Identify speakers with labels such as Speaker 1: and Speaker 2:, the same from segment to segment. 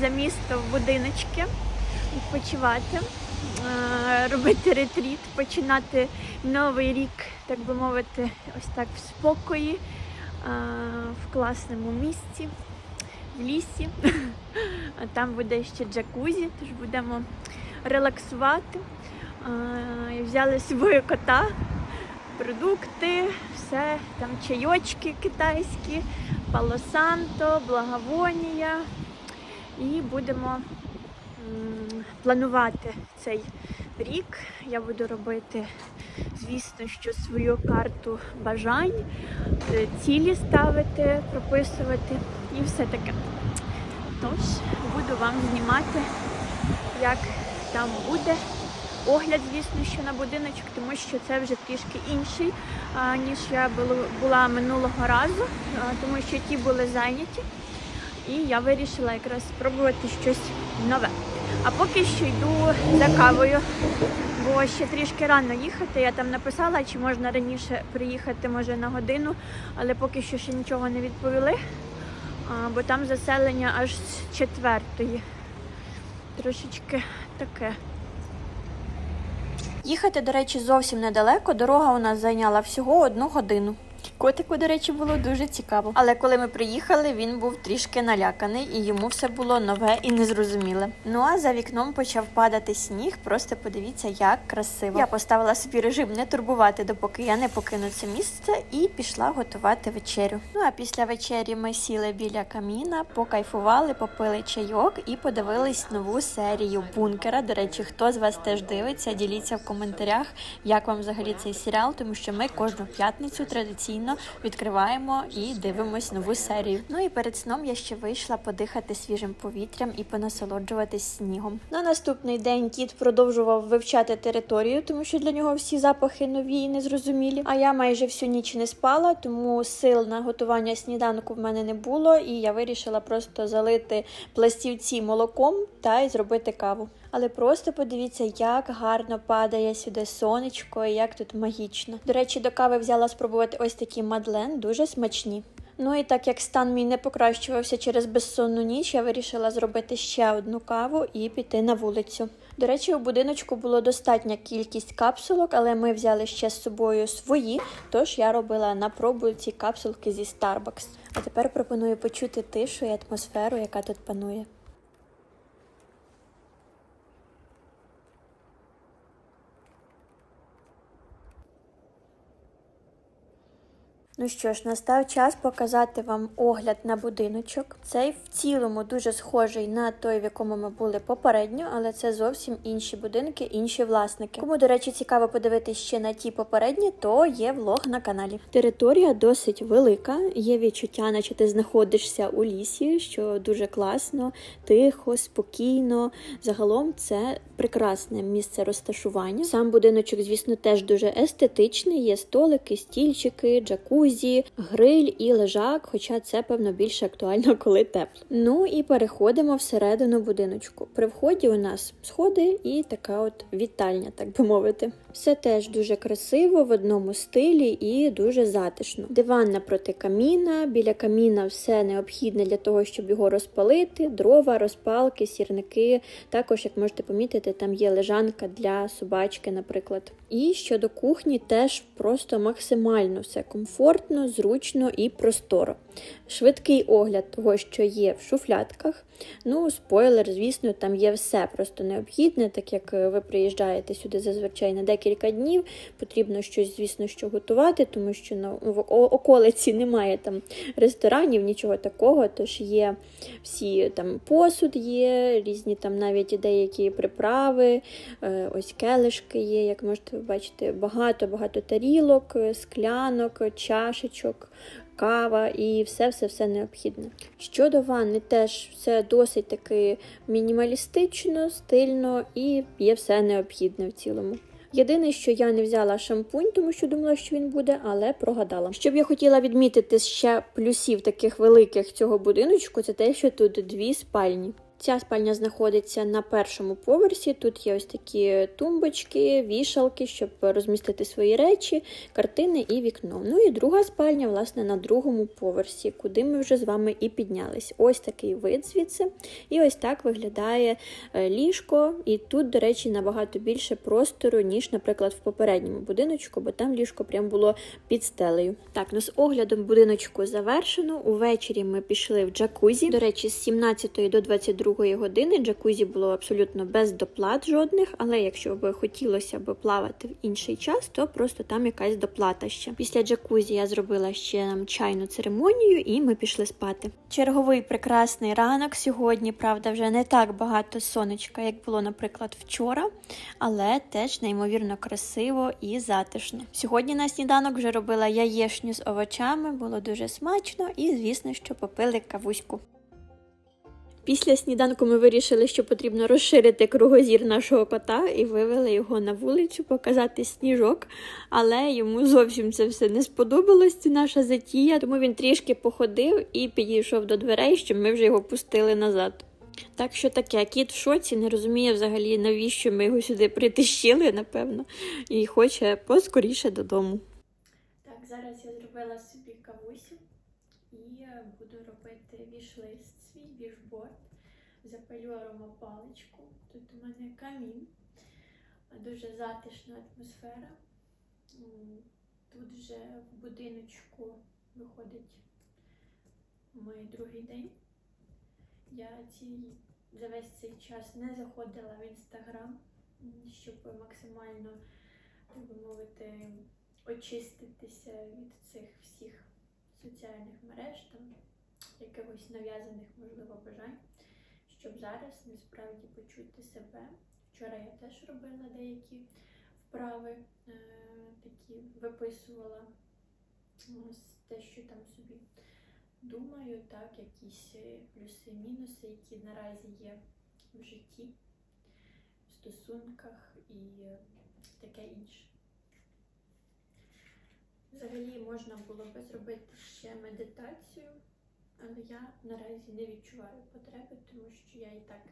Speaker 1: за місто в будиночки відпочивати, е, робити ретріт, починати новий рік, так би мовити, ось так в спокої, е, в класному місці, в лісі. Там буде ще джакузі, тож будемо релаксувати. Е, Взяли з собою кота, продукти, все, там чайочки китайські, палосанто, благовонія. І будемо планувати цей рік. Я буду робити, звісно, що свою карту бажань, е, цілі ставити, прописувати і все таке. Тож буду вам знімати, як там буде. Огляд, звісно, що на будиночок, тому що це вже трішки інший, ніж я була минулого разу, тому що ті були зайняті. І я вирішила якраз спробувати щось нове. А поки що йду за кавою, бо ще трішки рано їхати. Я там написала, чи можна раніше приїхати, може на годину, але поки що ще нічого не відповіли, бо там заселення аж з четвертої. Трошечки таке. Їхати, до речі, зовсім недалеко. Дорога у нас зайняла всього одну годину. Котику, до речі, було дуже цікаво. Але коли ми приїхали, він був трішки наляканий, і йому все було нове і незрозуміле. Ну а за вікном почав падати сніг. Просто подивіться, як красиво. Я поставила собі режим не турбувати, допоки я не покину це місце, і пішла готувати вечерю. Ну а після вечері ми сіли біля каміна, покайфували, попили чайок і подивились нову серію бункера. До речі, хто з вас теж дивиться, діліться в коментарях, як вам взагалі цей серіал, тому що ми кожну п'ятницю традиційно відкриваємо і дивимось нову серію. Ну і перед сном я ще вийшла подихати свіжим повітрям і понасолоджуватись снігом. На наступний день кіт продовжував вивчати територію, тому що для нього всі запахи нові і незрозумілі. А я майже всю ніч не спала, тому сил на готування сніданку в мене не було, і я вирішила просто залити пластівці молоком та й зробити каву. Але просто подивіться, як гарно падає сюди сонечко і як тут магічно. До речі, до кави взяла спробувати ось такі мадлен, дуже смачні. Ну і так як стан мій не покращувався через безсонну ніч, я вирішила зробити ще одну каву і піти на вулицю. До речі, у будиночку було достатня кількість капсулок, але ми взяли ще з собою свої, тож я робила на пробу ці капсулки зі Starbucks. А тепер пропоную почути тишу і атмосферу, яка тут панує. Ну що ж, настав час показати вам огляд на будиночок. Цей в цілому дуже схожий на той, в якому ми були попередньо, але це зовсім інші будинки, інші власники. Кому, до речі, цікаво подивитись ще на ті попередні, то є влог на каналі. Територія досить велика, є відчуття, наче ти знаходишся у лісі, що дуже класно, тихо, спокійно. Загалом це прекрасне місце розташування. Сам будиночок, звісно, теж дуже естетичний. Є столики, стільчики, джакузі, гриль і лежак, хоча це, певно, більше актуально, коли тепло. Ну і переходимо всередину будиночку. При вході у нас сходи і така от вітальня, так би мовити. Все теж дуже красиво, в одному стилі і дуже затишно. Диван напроти каміна, біля каміна все необхідне для того, щоб його розпалити: дрова, розпалки, сірники. Також, як можете помітити, там є лежанка для собачки, наприклад. І щодо кухні, теж просто максимально все комфортно, зручно і просторо. Швидкий огляд того, що є в шуфлятках. Ну, спойлер, звісно, там є все просто необхідне, так як е, ви приїжджаєте сюди зазвичай на декілька днів. Потрібно щось, звісно, що готувати, тому що на в околиці немає там ресторанів, нічого такого. Тож є всі там посуд, є різні там навіть деякі приправи, е, ось келишки є, як можете бачити, багато-багато тарілок, е, склянок, чашечок кава і все-все-все необхідне. Щодо ванни, теж все досить таки мінімалістично, стильно і є все необхідне в цілому. Єдине, що я не взяла шампунь, тому що думала, що він буде, але прогадала. Що б я хотіла відмітити ще плюсів таких великих цього будиночку, це те, що тут дві спальні. Ця спальня знаходиться на першому поверсі. Тут є ось такі тумбочки, вішалки, щоб розмістити свої речі, картини і вікно. Ну і друга спальня, власне, на другому поверсі, куди ми вже з вами і піднялись. Ось такий вид звідси. І ось так виглядає е, ліжко. І тут, до речі, набагато більше простору, ніж, наприклад, в попередньому будиночку, бо там ліжко прям було під стелею. Так, ну з оглядом будиночку завершено. Увечері ми пішли в джакузі. До речі, з 17 до 22 години джакузі було абсолютно без доплат жодних, але якщо б хотілося б плавати в інший час, то просто там якась доплата ще. Після джакузі я зробила ще нам чайну церемонію, і ми пішли спати. Черговий прекрасний ранок сьогодні, правда, вже не так багато сонечка, як було, наприклад, вчора, але теж неймовірно красиво і затишно. Сьогодні на сніданок вже робила яєшню з овочами, було дуже смачно, і звісно, що попили кавуську. Після сніданку ми вирішили, що потрібно розширити кругозір нашого кота і вивели його на вулицю показати сніжок, але йому зовсім це все не сподобалось, ця наша затія, тому він трішки походив і підійшов до дверей, щоб ми вже його пустили назад. Так що таке, кіт в шоці, не розуміє взагалі, навіщо ми його сюди притащили, напевно, і хоче поскоріше додому. Так, зараз я зробила собі кавусю і буду робити вішлист вішборд. Запалю аромапаличку. Тут у мене камін, дуже затишна атмосфера. Тут вже в будиночку виходить мій другий день. Я ці, за весь цей час не заходила в інстаграм, щоб максимально, так би мовити, очиститися від цих всіх соціальних мереж, там якихось нав'язаних, можливо, бажань, щоб зараз насправді почути себе. Вчора я теж робила деякі вправи, е, такі виписувала те, що там собі думаю, так, якісь е, плюси, мінуси, які наразі є в житті, в стосунках і е, таке інше. Взагалі можна було би зробити ще медитацію, але я наразі не відчуваю потреби, тому що я і так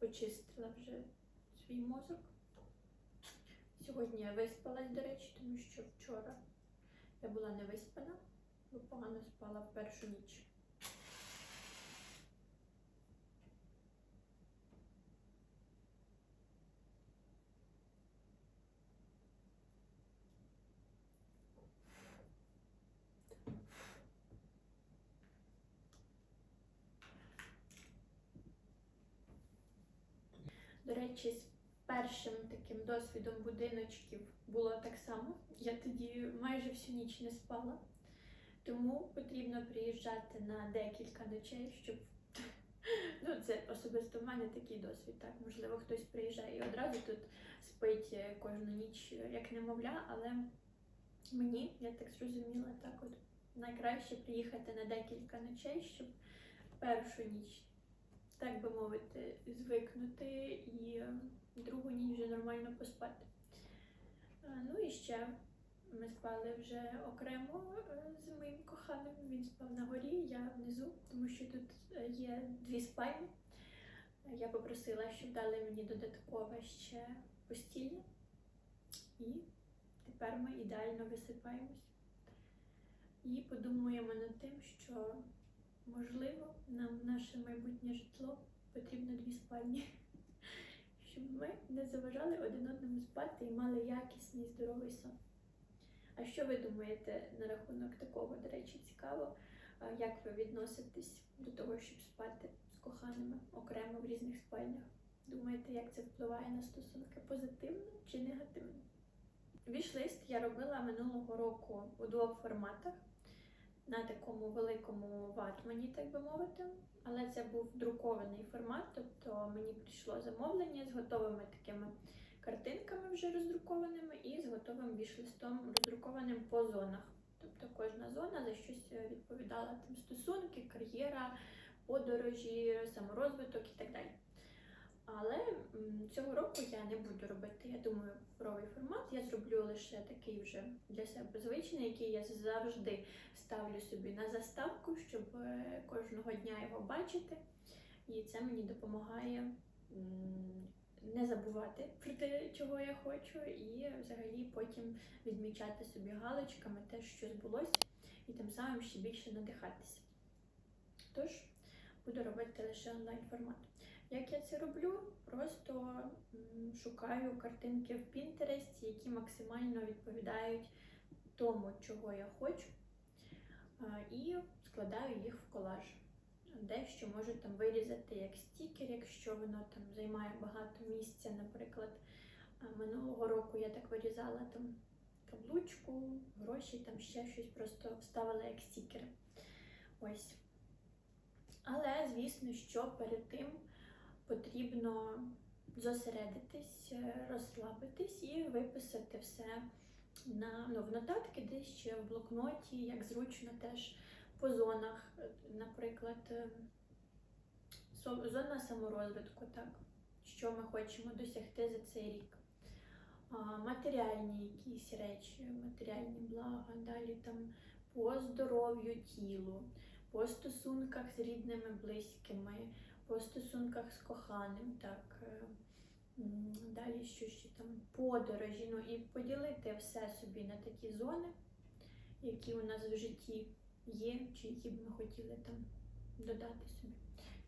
Speaker 1: очистила вже свій мозок. Сьогодні я виспалась, до речі, тому що вчора я була не виспана, бо погано спала в першу ніч. До речі, з першим таким досвідом будиночків було так само. Я тоді майже всю ніч не спала, тому потрібно приїжджати на декілька ночей, щоб. Ну, це особисто в мене такий досвід. Так, можливо, хтось приїжджає і одразу тут спить е, кожну ніч е, як немовля, але мені, я так зрозуміла, так от найкраще приїхати на декілька ночей, щоб першу ніч так би мовити, звикнути і другу ніч вже нормально поспати. Е, Ну і ще ми спали вже окремо е, з моїм коханим. Він спав на горі, я внизу, тому що тут е, є дві спальні. Я попросила, щоб дали мені додаткове ще постілля. І тепер ми ідеально висипаємось. І подумаємо над тим, що Можливо, нам наше майбутнє житло потрібно дві спальні, щоб ми не заважали один одному спати і мали якісний здоровий сон. А що ви думаєте на рахунок такого, до речі, цікаво, як ви відноситесь до того, щоб спати з коханими окремо в різних спальнях? Думаєте, як це впливає на стосунки позитивно чи негативно? Вішлист я робила минулого року у двох форматах на такому великому ватмані, так би мовити. Але це був друкований формат, тобто мені прийшло замовлення з готовими такими картинками вже роздрукованими і з готовим вішлистом роздрукованим по зонах. Тобто кожна зона за щось е, відповідала там стосунки, кар'єра, подорожі, саморозвиток і так далі. Цього року я не буду робити, я думаю, цифровий формат. Я зроблю лише такий вже для себе звичний, який я завжди ставлю собі на заставку, щоб е, кожного дня його бачити. і це мені допомагає не забувати про те, чого я хочу, і взагалі потім відмічати собі галочками те, що збулося, і тим самим ще більше надихатися. Тож буду робити лише онлайн формат. Як я це роблю? Просто шукаю картинки в Pinterest, які максимально відповідають тому, чого я хочу, і складаю їх в колаж. Дещо можу там вирізати як стікер, якщо воно там займає багато місця. Наприклад, минулого року я так вирізала там каблучку, гроші, там ще щось просто вставила як стікери. Ось. Але, звісно, що перед тим потрібно зосередитись, е, розслабитись і виписати все на ну, в нотатки, десь ще в блокноті, як зручно теж по зонах. Е, Наприклад, е, зона саморозвитку, так, що ми хочемо досягти за цей рік. Матеріальні якісь речі, матеріальні блага, далі там по здоров'ю тілу, по стосунках з рідними, близькими, по стосунках з коханим, так. е, Далі що ще там подорожі, ну і поділити все собі на такі зони, які у нас в житті є, чи які б ми хотіли там додати собі,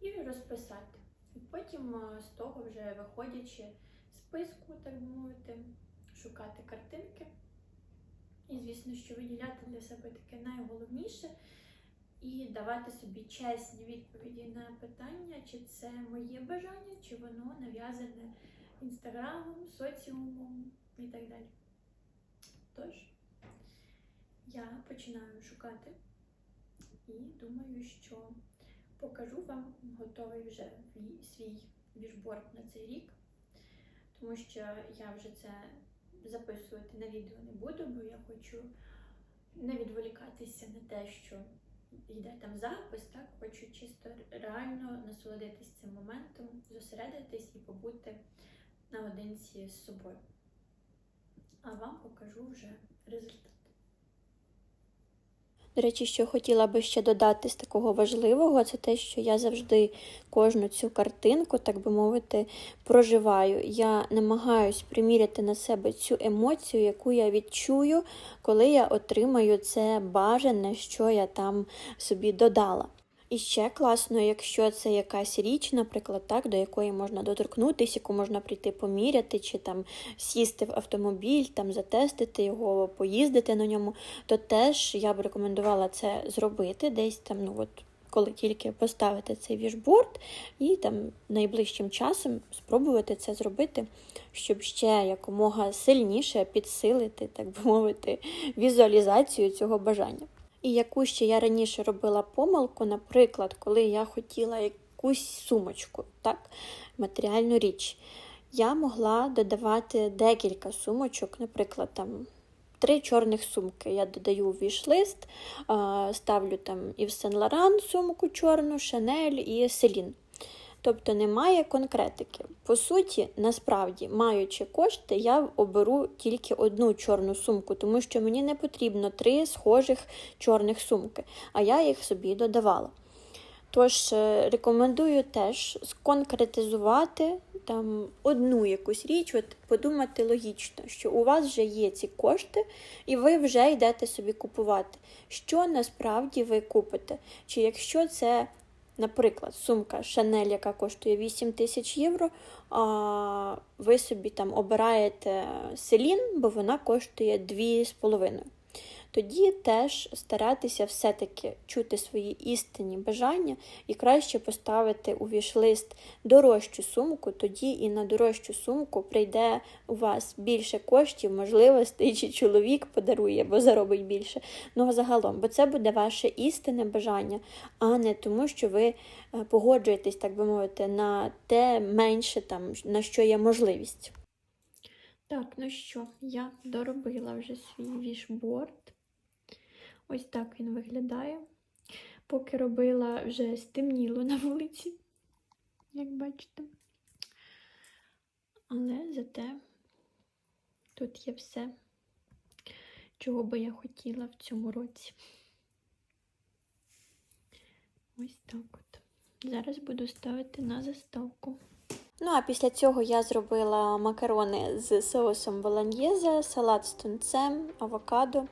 Speaker 1: і розписати. І потім е, з того вже виходячи з списку, так би мовити, шукати картинки. І, звісно, що виділяти для себе таке найголовніше і давати собі чесні відповіді на питання, чи це моє бажання, чи воно нав'язане інстаграмом, соціумом і так далі. Тож, я починаю шукати і думаю, що покажу вам готовий вже свій вішборд на цей рік, тому що я вже це записувати на відео не буду, бо я хочу не відволікатися на те, що йде там запис, так хочу чисто реально насолодитись цим моментом, зосередитись і побути наодинці з собою. А вам покажу вже результат. До речі, що хотіла би ще додати з такого важливого, це те, що я завжди кожну цю картинку, так би мовити, проживаю. Я намагаюсь приміряти на себе цю емоцію, яку я відчую, коли я отримаю це бажане, що я там собі додала. І ще класно, якщо це якась річ, наприклад, так, до якої можна доторкнутися, яку можна прийти поміряти, чи там сісти в автомобіль, там затестити його, поїздити на ньому, то теж я б рекомендувала це зробити десь там, ну от. Коли тільки поставити цей вішборд, і там найближчим часом спробувати це зробити, щоб ще якомога сильніше підсилити, так би мовити, візуалізацію цього бажання. І яку ще я раніше робила помилку, наприклад, коли я хотіла якусь сумочку, так, матеріальну річ, я могла додавати декілька сумочок, наприклад, там. Три чорних сумки. Я додаю віш-лист, ставлю там і в Сен Лоран сумку чорну, Шанель і Селін. Тобто немає конкретики. По суті, насправді, маючи кошти, я оберу тільки одну чорну сумку, тому що мені не потрібно три схожих чорних сумки, а я їх собі додавала. Тож е, рекомендую теж сконкретизувати там одну якусь річ, от подумати логічно, що у вас вже є ці кошти, і ви вже йдете собі купувати. Що насправді ви купите? Чи якщо це Наприклад, сумка Шанель, яка коштує 8 тисяч євро, ви собі там обираєте селін, бо вона коштує 2,5. Тоді теж старатися все-таки чути свої істинні бажання і краще поставити у віш-лист дорожчу сумку, тоді і на дорожчу сумку прийде у вас більше коштів, можливостей, чи чоловік подарує, бо заробить більше. Ну, загалом, бо це буде ваше істинне бажання, а не тому, що ви е, погоджуєтесь, так би мовити, на те менше, там, на що є можливість. Так, ну що, я доробила вже свій вішборд. Ось так він виглядає. Поки робила, вже стемніло на вулиці, як бачите. Але зате тут є все, чого би я хотіла в цьому році. Ось так от. Зараз буду ставити на заставку. Ну, а після цього я зробила макарони з соусом болоньєзе, салат з тунцем, авокадо.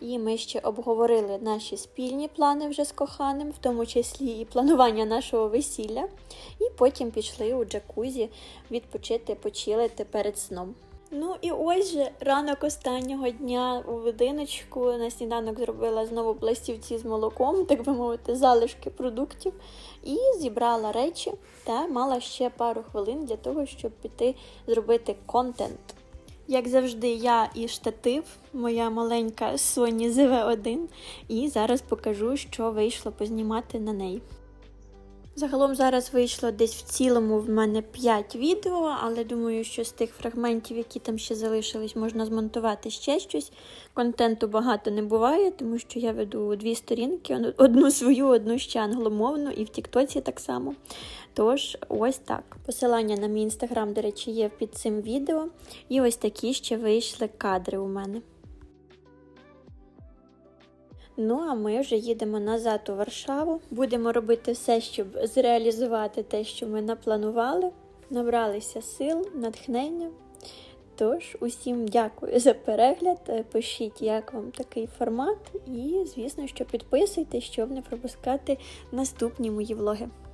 Speaker 1: І ми ще обговорили наші спільні плани вже з коханим, в тому числі і планування нашого весілля. І потім пішли у джакузі відпочити, почилити перед сном. Ну і ось же ранок останнього дня у будиночку на сніданок зробила знову пластівці з молоком, так би мовити, залишки продуктів, і зібрала речі та мала ще пару хвилин для того, щоб піти зробити контент. Як завжди, я і штатив, моя маленька Sony ZV-1, і зараз покажу, що вийшло познімати на неї. Загалом зараз вийшло десь в цілому в мене 5 відео, але думаю, що з тих фрагментів, які там ще залишились, можна змонтувати ще щось. Контенту багато не буває, тому що я веду дві сторінки: одну свою, одну ще англомовну, і в Тіктоці так само. Тож, ось так. Посилання на мій інстаграм, до речі, є під цим відео. І ось такі ще вийшли кадри у мене. Ну, а ми вже їдемо назад у Варшаву. Будемо робити все, щоб зреалізувати те, що ми напланували. Набралися сил, натхнення. Тож, усім дякую за перегляд. Е, Пишіть, як вам такий формат, і, звісно, що підписуйтесь, щоб не пропускати наступні мої влоги.